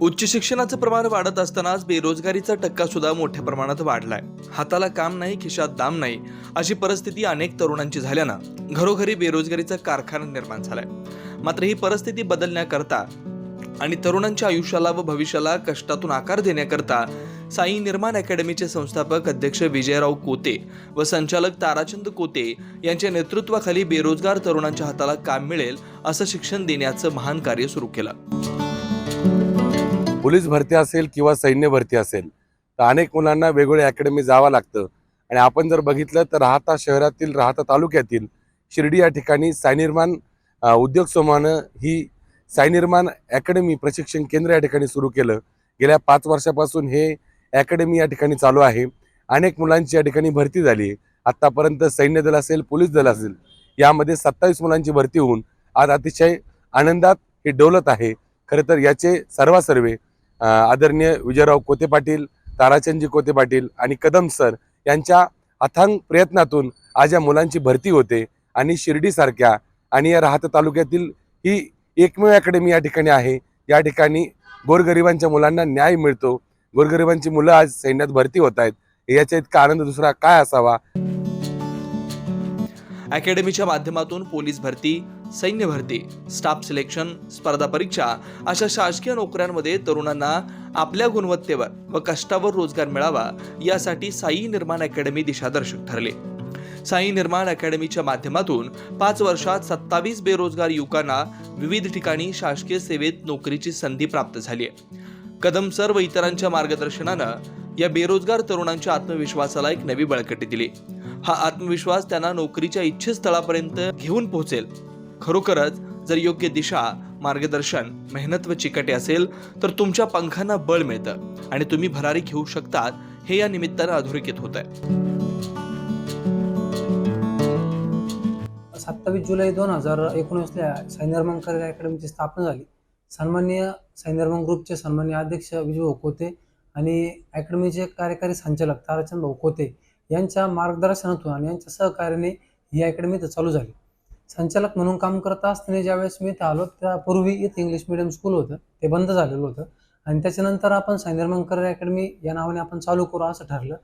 उच्च शिक्षणाचं प्रमाण वाढत असतानाच बेरोजगारीचा टक्का सुद्धा मोठ्या प्रमाणात वाढलाय. हाताला काम नाही खिशात दाम नाही अशी परिस्थिती अनेक तरुणांची झाल्यानं घरोघरी बेरोजगारीचा कारखाना निर्माण झालाय. मात्र ही परिस्थिती बदलण्याकरता आणि तरुणांच्या आयुष्याला व भविष्याला कष्टातून आकार देण्याकरता साई निर्माण अकॅडमीचे संस्थापक अध्यक्ष विजयराव कोते व संचालक ताराचंद कोते यांच्या नेतृत्वाखाली बेरोजगार तरुणांच्या हाताला काम मिळेल असं शिक्षण देण्याचं महान कार्य सुरू केलं. पोलीस भरती असेल किंवा सैन्य भरती असेल तर अनेक मुलांना वेगवेगळ्या अकॅडमी जावं लागतं. आणि आपण जर बघितलं तर राहता शहरातील राहता तालुक्यातील शिर्डी या ठिकाणी सायनिर्माण उद्योग समूहानं ही सायनिर्माण अकॅडमी प्रशिक्षण केंद्र या ठिकाणी सुरू केलं. गेल्या पाच वर्षापासून हे अकॅडमी या ठिकाणी चालू आहे. अनेक मुलांची या ठिकाणी भरती झाली. आत्तापर्यंत सैन्य दल असेल पोलीस दल असेल यामध्ये सत्तावीस मुलांची भरती होऊन आज अतिशय आनंदात हे डोलत आहे. खरं तर याचे सर्वासर्वे आदरणीय विजयराव कोते पाटील ताराचंदजी कोते पाटील आणि कदम सर यांच्या अथांग प्रयत्नातून आज या मुलांची भरती होते आणि शिर्डीसारख्या आणि या राहता तालुक्यातील ही एकमेव अकॅडमी या ठिकाणी आहे. या ठिकाणी गोरगरिबांच्या मुलांना न्याय मिळतो. गोरगरिबांची मुलं आज सैन्यात भरती होत आहेत. याच्या इतका आनंद दुसरा काय असावा? अकॅडमीच्या माध्यमातून पोलीस भरती सैन्य भरती स्टाफ सिलेक्शन स्पर्धा परीक्षा अशा शासकीय नोकऱ्यांमध्ये तरुणांना आपल्या गुणवत्तेवर व कष्टावर रोजगार मिळावा यासाठी साई निर्माण अकॅडमी दिशादर्शक ठरले. साई निर्माण अकॅडमीच्या माध्यमातून पाच वर्षात सत्तावीस बेरोजगार युवकांना विविध ठिकाणी शासकीय सेवेत नोकरीची संधी प्राप्त झाली आहे. कदम सर व इतरांच्या मार्गदर्शनानं या बेरोजगार तरुणांच्या आत्मविश्वासाला एक नवी बळकटी दिली. हा आत्मविश्वास त्यांना नोकरीच्या इच्छितस्थळापर्यंत घेऊन पोहोचेल. खरोखरच जर योग्य दिशा मार्गदर्शन मेहनत व चिकटे असेल तर तुमच्या पंखांना बळ मिळतं आणि तुम्ही भरारी घेऊ शकतात हे या निमित्तानं अधोरेखित होत आहे सत्तावीस जुलै दोन हजार एकोणीसला साईनिर्माण करिअर अकॅडमीची स्थापना झाली. सन्मान्य साईनिर्माण ग्रुपचे सन्मान्य अध्यक्ष विजय भाऊ आणि अकॅडमीचे कार्यकारी संचालक ताराचंद भाऊ यांच्या मार्गदर्शनातून आणि यांच्या सहकार्याने ही अकॅडमी इथं चालू झाली. संचालक म्हणून काम करत असताना ज्यावेळेस मी इथं आलो त्यापूर्वी इथं इंग्लिश मिडियम स्कूल होतं. ते बंद झालेलं होतं. आणि त्याच्यानंतर आपण साईनिर्माण अकॅडमी या नावाने आपण चालू करू असं ठरलं.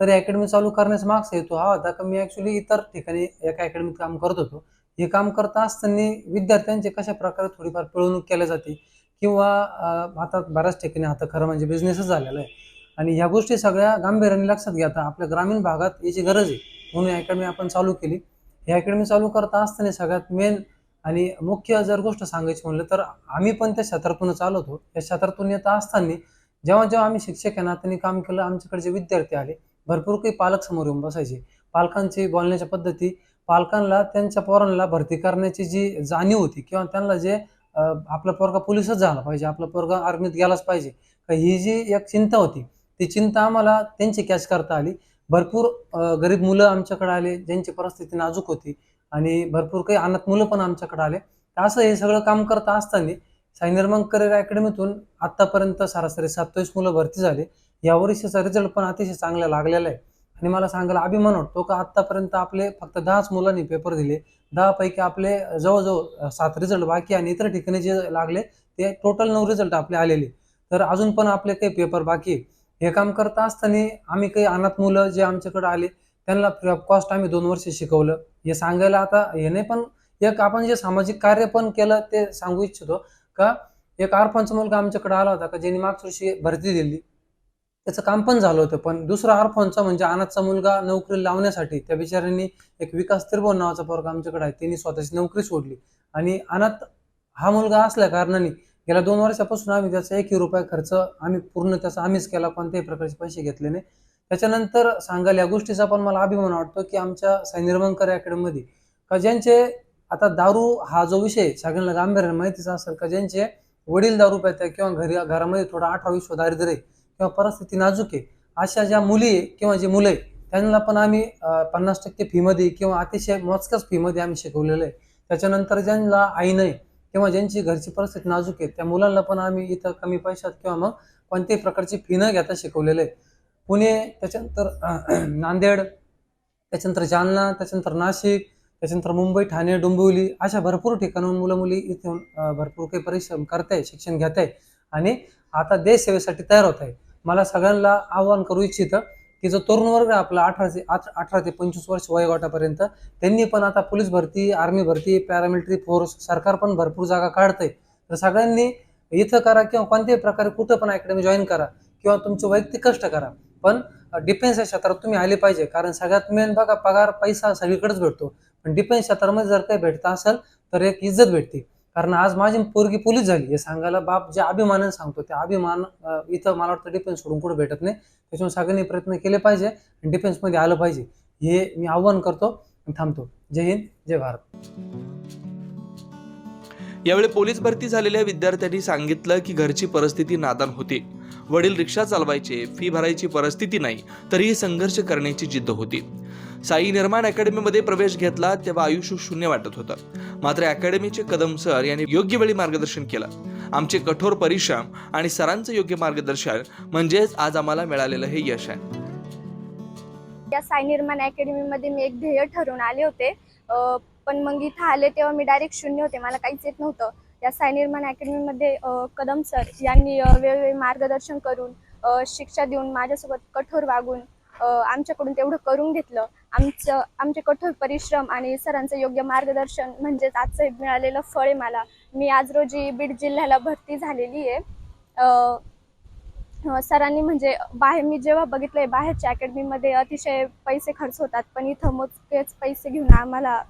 तर अकॅडमी चालू करण्याचा मागचा हेतू हा होता की मी ॲक्च्युली इतर ठिकाणी एका अकॅडमीत काम करत होतो. हे काम करत असताना विद्यार्थ्यांचे कशा प्रकारे थोडीफार पिळवणूक केल्या जाते? किंवा आता बऱ्याच ठिकाणी आता खरं म्हणजे बिझनेसच झालेला आहे. आणि ह्या गोष्टी सगळ्या गांभीर्याने लक्षात घेता आपल्या ग्रामीण भागात याची गरज आहे. म्हणून अकॅडमी आपण चालू केली. ही अकॅडमी चालू करता असताना सगळ्यात मेन आणि मुख्य जर गोष्ट सांगायची म्हणलं तर आम्ही पण त्या क्षेत्रातूनच चालवतो त्या क्षेत्रातून येत असताना जेव्हा जेव्हा आम्ही शिक्षक या नात्याने काम केलं आमच्याकडे जे विद्यार्थी आले भरपूर काही पालक समोर येऊन बसायचे. पालकांची बोलण्याच्या पद्धती पालकांना त्यांच्या पोरांना भरती करण्याची जी जाणीव होती किंवा त्यांना जे आपला पोरगा पोलिसच झाला पाहिजे आपला पोरगा आर्मीत गेलाच पाहिजे. का ही जी एक चिंता होती ती चिंता आम्हाला त्यांची कॅच करता आली. भरपूर गरीब मुलं आमच्याकडे आले ज्यांची परिस्थिती नाजूक होती आणि भरपूर काही अनाथ मुलं पण आमच्याकडे आले. तर असं हे सगळं काम करत असताना साईनिर्माण करिअर अकॅडमीतून आतापर्यंत सरासरी सत्तावीस मुलं भरती झाले. या वर्षीचा रिझल्ट पण अतिशय चांगला लागलेला आहे. आणि मला सांगायला अभिमान वाटतो का आतापर्यंत आपले फक्त दहाच मुलांनी पेपर दिले. दहापैकी आपले जवळजवळ सात रिझल्ट बाकी आणि इतर ठिकाणी जे लागले ते टोटल नऊ रिझल्ट आपले आलेले. तर अजून पण आपले काही पेपर बाकी आहे. हे काम करत असताना आम्ही काही अनाथ मुलं जे आमच्याकडे आले त्यांना फ्री ऑफ कॉस्ट आम्ही दोन वर्ष शिकवलं. हे सांगायला आता हे नाही पण एक आपण जे सामाजिक कार्य पण केलं ते सांगू इच्छितो का एक आरफांचा मुलगा आमच्याकडे आला होता का ज्यांनी मागच्या वर्षी भरती दिली. त्याचं काम पण झालं होतं पण दुसरा आरफांचा म्हणजे अनाथचा मुलगा नोकरी लावण्यासाठी त्या बिचाऱ्यांनी एक विकास त्रिभुवन नावाचा पोरगा आमच्याकडे आहे त्यांनी स्वतःची नोकरी सोडली. आणि अनाथ हा मुलगा असल्या कारणाने गेल्या दोन वर्षापासून आम्ही त्याचा एकही रुपया खर्च आम्ही पूर्ण त्याचा आम्हीच केला कोणत्याही प्रकारचे पैसे घेतले नाही. त्याच्यानंतर सांगाल या गोष्टीचा पण मला अभिमान वाटतो की आमच्या साई निर्माणकर अकॅडमीमध्ये का ज्यांचे आता दारू हा जो विषय सगळ्यांना गांभीर्याने माहितीच असेल का ज्यांचे वडील दारू पितात किंवा घरी घरामध्ये थोडा अठरा विश्व दारिद्र्य आहे किंवा परिस्थिती नाजूक आहे अशा ज्या मुली आहे किंवा जे मुलं आहे त्यांना पण आम्ही पन्नास टक्के फीमध्ये किंवा अतिशय मोजक्याच फीमध्ये आम्ही शिकवलेलं आहे. त्याच्यानंतर ज्यांना आई नाही किंवा ज्यांची घरची परिस्थिती नाजूक आहे त्या मुलांना पण आम्ही इथं कमी पैशात किंवा मग कोणत्याही प्रकारची फी न घेता शिकवलेलं आहे. पुणे त्याच्यानंतर नांदेड त्याच्यानंतर जालना त्याच्यानंतर नाशिक त्याच्यानंतर मुंबई ठाणे डोंबिवली अशा भरपूर ठिकाणाहून मुलं मुली इथून भरपूर काही परिश्रम करताय शिक्षण घेत आहे आणि आता देश सेवेसाठी तयार होत आहे मला सगळ्यांना आवाहन करू इच्छितं की जो तरुण वर्ग आपला अठरा ते आठ- अठरा ते पंचवीस वर्ष वयोगटापर्यंत त्यांनी पण आता पोलीस भरती आर्मी भरती पॅरामिलिटरी फोर्स सरकार पण भरपूर जागा काढतंय. तर सगळ्यांनी इथं करा किंवा कोणत्याही प्रकारे कुठं पण अकॅडमी जॉईन करा किंवा तुमचे वैयक्तिक कष्ट करा. पण डिफेन्स या क्षेत्रात तुम्ही आले पाहिजे कारण सगळ्यात मेन बघा पगार पैसा सगळीकडेच भेटतो. पण डिफेन्स क्षेत्रामध्ये जर काही भेटत असेल तर एक इज्जत भेटते. कारण आज माझी पोरगी पोलीस झाली. हे सांगायला बाप जे अभिमानाने सांगतो त्या अभिमान इथं मला वाटतं डिफेन्स सोडून कुठे भेटत नाही. त्याच्यामुळे सगळ्यांनी प्रयत्न केले पाहिजे आणि डिफेन्समध्ये आलं पाहिजे. हे मी आव्हान करतो आणि थांबतो. जय हिंद जय भारत. यावेळी पोलीस भरती झालेल्या विद्यार्थ्यांनी सांगितलं की घरची परिस्थिती नादान होती. वडील रिक्षा चालवायचे फी भरायची परिस्थिती नाही तरीही संघर्ष करण्याची जिद्द होती. साई निर्माण अकॅडमीमध्ये प्रवेश घेतला तेव्हा आयुष्य शून्य वाटत होतं. मात्र अकॅडमीचे कदम सर यांनी योग्य वेळी मार्गदर्शन केलं. आमचे कठोर परिश्रम आणि सरांचं योग्य मार्गदर्शन म्हणजेच आज आम्हाला मिळालेलं हे यश आहे. या साई निर्माण अकॅडमीमध्ये मी एक ध्येय ठरवून आले होते. पण मग इथं आले तेव्हा मी डायरेक्ट शून्य होते मला काहीच येत नव्हतं. या साई निर्माण अकॅडमीमध्ये कदम सर यांनी वेळोवेळी मार्गदर्शन करून शिक्षा देऊन माझ्यासोबत कठोर वागून आमच्याकडून तेवढं करून घेतलं. आमचं आमचे कठोर परिश्रम आणि सरांचं योग्य मार्गदर्शन म्हणजेच आजचं हे मिळालेलं फळ आहे मला. मी आज रोजी बीड जिल्ह्याला भरती झालेली आहे. सरांनी म्हणजे बाहेर मी जेव्हा बघितलं आहे बाहेरच्या अकॅडमीमध्ये अतिशय पैसे खर्च होतात पण इथं मोजकेच पैसे घेऊन आम्हाला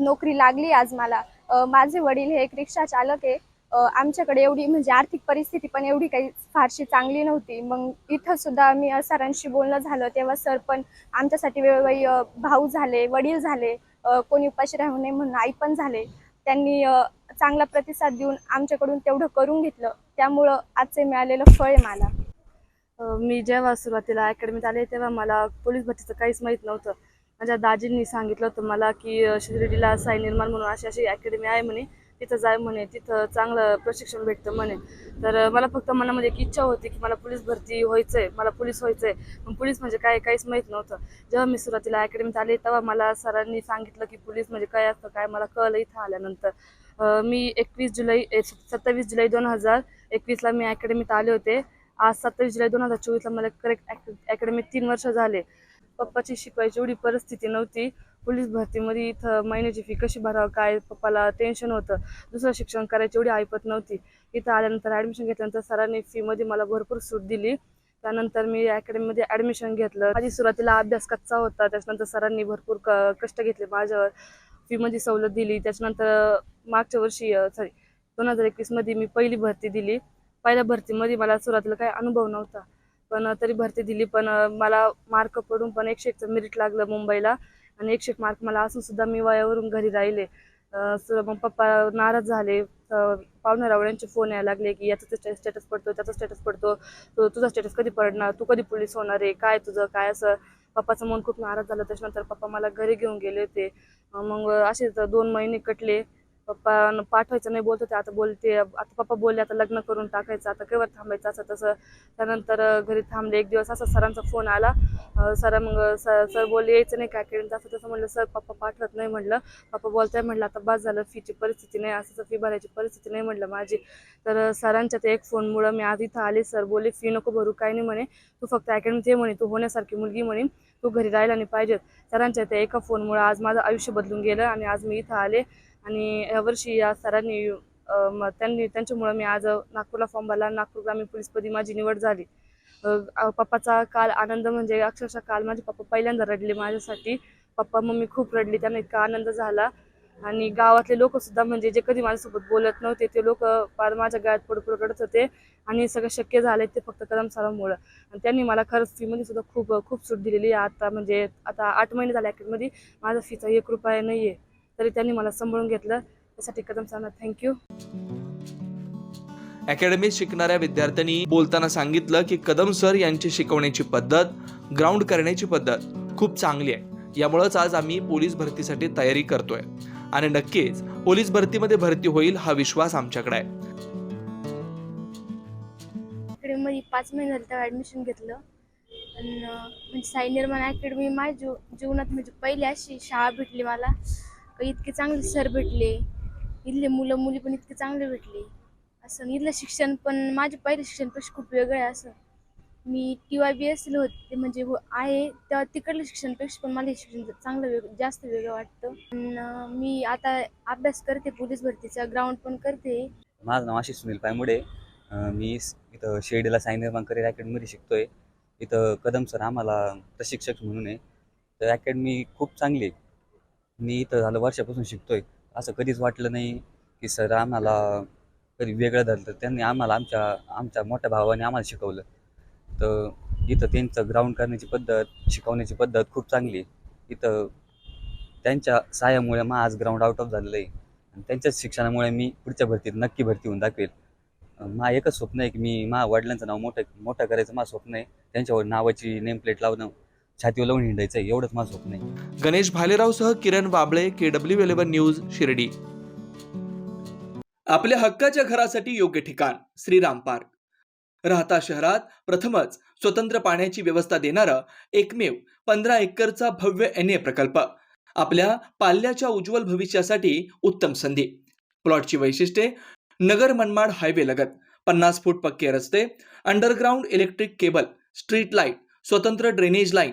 नोकरी लागली आज मला. माझे वडील हे एक रिक्षा चालक आहे. आमच्याकडे एवढी म्हणजे आर्थिक परिस्थिती पण एवढी काही फारशी चांगली नव्हती. मग इथं सुद्धा मी सरांशी बोलणं झालं तेव्हा सर पण आमच्यासाठी वेळोवेळी भाऊ झाले वडील झाले कोणी उपाशी राहू नये म्हणून आई पण झाले. त्यांनी चांगला प्रतिसाद देऊन आमच्याकडून तेवढं करून घेतलं. त्यामुळं आजचे मिळालेलं फळ आहे मला. मी जेव्हा सुरुवातीला अकॅडमीत आले तेव्हा मला पोलीस भरतीचं काहीच माहीत नव्हतं. माझ्या दाजींनी सांगितलं होतं मला की शिर्डीला साई निर्माण म्हणून अशी अशी अकॅडमी आहे म्हणे. तिथं जाय म्हणे तिथं चांगलं प्रशिक्षण भेटतं म्हणे. तर मला फक्त मनामध्ये एक इच्छा होती की मला पोलीस भरती व्हायचं आहे मला पोलीस व्हायचं आहे पण पोलीस म्हणजे काय काहीच माहीत नव्हतं. जेव्हा मी सुरुवातीला अकॅडमीत आले तेव्हा मला सरांनी सांगितलं की पोलीस म्हणजे काय असतं काय मला कळलं इथं आल्यानंतर. मी एकवीस जुलै सत्तावीस जुलै दोन हजार एकवीसला मी अकॅडमीत आले होते. आज सत्तावीस जुलै दोन हजार चोवीसला मला करेक्ट अकॅडमीत तीन वर्ष झाले. पप्पाची शिकवायची एवढी परिस्थिती नव्हती. पोलीस भरतीमध्ये इथं महिन्याची फी कशी भरावं काय पप्पाला टेन्शन होतं? दुसरं शिक्षण करायची एवढी ऐपत नव्हती. इथं आल्यानंतर ॲडमिशन घेतल्यानंतर सरांनी फीमध्ये मला भरपूर सूट दिली. त्यानंतर मी अकॅडमीमध्ये ॲडमिशन घेतलं. माझी सुरुवातीला अभ्यास कच्चा होता. त्याच्यानंतर सरांनी भरपूर क कष्ट घेतले माझ्यावर. फीमध्ये सवलत दिली. त्याच्यानंतर मागच्या वर्षी सॉरी दोन हजार एकवीसमध्ये मी पहिली भरती दिली. पहिल्या भरतीमध्ये मला सुरुवातीला काही अनुभव नव्हता. पण तरी भरती दिली. पण मला मार्क पडून पण एकशे एकचं मेरिट लागलं मुंबईला. आणि एकशे एक मार्क मला असून सुद्धा मी वयावरून घरी राहिले. मग पप्पा नाराज झाले. पाहुणे फोन यायला लागले की याचा स्टेटस पडतो त्याचा स्टेटस पडतो तू तुझा स्टेटस कधी पडणार? तू कधी पोलीस होणार आहे? काय तुझं? काय असं? पप्पाचं मन खूप नाराज झालं. त्याच्यानंतर पप्पा मला घरी घेऊन गेले होते. मग असेच दोन महिने कटले. पप्पा पाठवायचं नाही बोलत होते आता बोलते आता पप्पा बोलले आता लग्न करून टाकायचं आता केव्हा थांबायचं असं तसं. त्यानंतर घरी थांबले एक दिवस असा सरांचा फोन आला. सर मग सर सर बोलले यायचं नाही काय केलं असं तसं म्हणलं सर पप्पा पाठवत नाही म्हटलं पप्पा बोलताय म्हटलं आता बस झालं फीची परिस्थिती नाही असं फी भरायची परिस्थिती नाही म्हटलं माझी. तर सरांच्या ते एक फोनमुळं मी आज इथं आले. सर बोलले फी नको भरू काय नाही म्हणे. तू फक्त अकॅडमीत ये म्हणे तू होण्यासारखी मुलगी म्हणे तू घरी राहिला नाही पाहिजे सरांच्या त्या एका फोनमुळं आज माझं आयुष्य बदलून गेलं आणि आज मी इथं आले. आणि यावर्षी या सरांनी त्यांनी त्यांच्यामुळं मी आज नागपूरला फॉर्म भरला नागपूर ग्रामीण पोलीसपदी माझी निवड झाली. पप्पाचा काल आनंद म्हणजे अक्षरशः काल माझे पप्पा पहिल्यांदा रडले माझ्यासाठी. पप्पा मम्मी खूप रडली त्यांना इतका आनंद झाला. आणि गावातले लोक सुद्धा म्हणजे जे कधी माझ्यासोबत बोलत नव्हते ते लोक फार माझ्या गायत पुढे रडत होते. आणि सगळं शक्य झालंय ते फक्त कदम सरांमुळं. आणि त्यांनी मला खरंच फीमध्ये सुद्धा खूप खूप सूट दिलेली. आहे आता म्हणजे आता आठ महिने झाले अकॅडमध्ये माझा फीचा एक रुपया नाही आहे तरी त्यांनी मला सांभाळून घेतलं. त्यासाठी कदम सरांना थँक्यू अकॅडमीत शिकणाऱ्या विद्यार्थ्यांनी बोलताना सांगितलं की कदम सर यांची शिकवण्याची पद्धत ग्राउंड करण्याची पद्धत खूप चांगली आहे. यामुळेच आज आम्ही पोलीस भरतीसाठी तयारी करतोय. आणि नक्कीच पोलीस भरतीमध्ये भरती होईल हा विश्वास आमच्याकडे आहे. अकॅडमीमध्ये पाच महिने झाले तेव्हा ॲडमिशन घेतलं. आणि म्हणजे साई निर्माण अकॅडमी माझ्या जीव जीवनात म्हणजे पहिली अशी शाळा भेटली मला. इतके चांगले सर भेटले. इथले मुलं मुली पण इतके चांगले भेटले. असं इथलं शिक्षण पण माझ्या पहिले शिक्षणपेक्षा खूप वेगळं आहे असं. मी T Y B S L होते म्हणजे आहे तेव्हा तिकडलं शिक्षणपेक्षा पण मला हे शिक्षण चांगलं वेग जास्त वेगळं वाटतं. मी आता अभ्यास करते पोलीस भरतीचा ग्राउंड पण करते. माझं नाव आशिष सुनील पायमुडे. मी इथं शिर्डीला साई निर्माण करिअर अकॅडमीमध्ये शिकतोय. इथं कदम सर आम्हाला प्रशिक्षक म्हणून आहे. तर अकॅडमी खूप चांगली आहे. मी इथं झालं वर्षापासून शिकतोय. असं कधीच वाटलं नाही की सर आम्हाला कधी वेगळं धरलं तर त्यांनी आम्हाला आमच्या आमच्या मोठ्या भावाने आम्हाला शिकवलं. तर इथं त्यांचं ग्राउंड करण्याची पद्धत शिकवण्याची पद्धत खूप चांगली आहे. इथं त्यांच्या सहाय्यामुळे मग आज ग्राउंड आउट ऑफ झालेलं आहे. आणि त्यांच्याच शिक्षणामुळे मी पुढच्या भरतीत नक्की भरती होऊन दाखवेल. मा एकच स्वप्न आहे की मी मा वडिलांचं नाव मोठं मोठं करायचं माझं स्वप्न आहे. त्यांच्यावर नावाची नेम प्लेट लावणं छातीवर लावून हिंडायचं आहे एवढंच माझं स्वप्न आहे. Ganesh भालेरावसह Kiran Bable K W eleven news Shirdi. आपल्या हक्काच्या घरासाठी योग्य ठिकाण श्रीराम पार्क. राहता शहरात प्रथमच स्वतंत्र पाण्याची व्यवस्था देणारा एकमेव पंधरा एकरचा भव्य एन ए प्रकल्प. आपल्या पाल्याच्या उज्ज्वल भविष्यासाठी उत्तम संधी. प्लॉटची वैशिष्ट्ये नगर मनमाड हायवे लगत पन्नास फूट पक्के रस्ते underground electric cable street light स्वतंत्र ड्रेनेज लाईन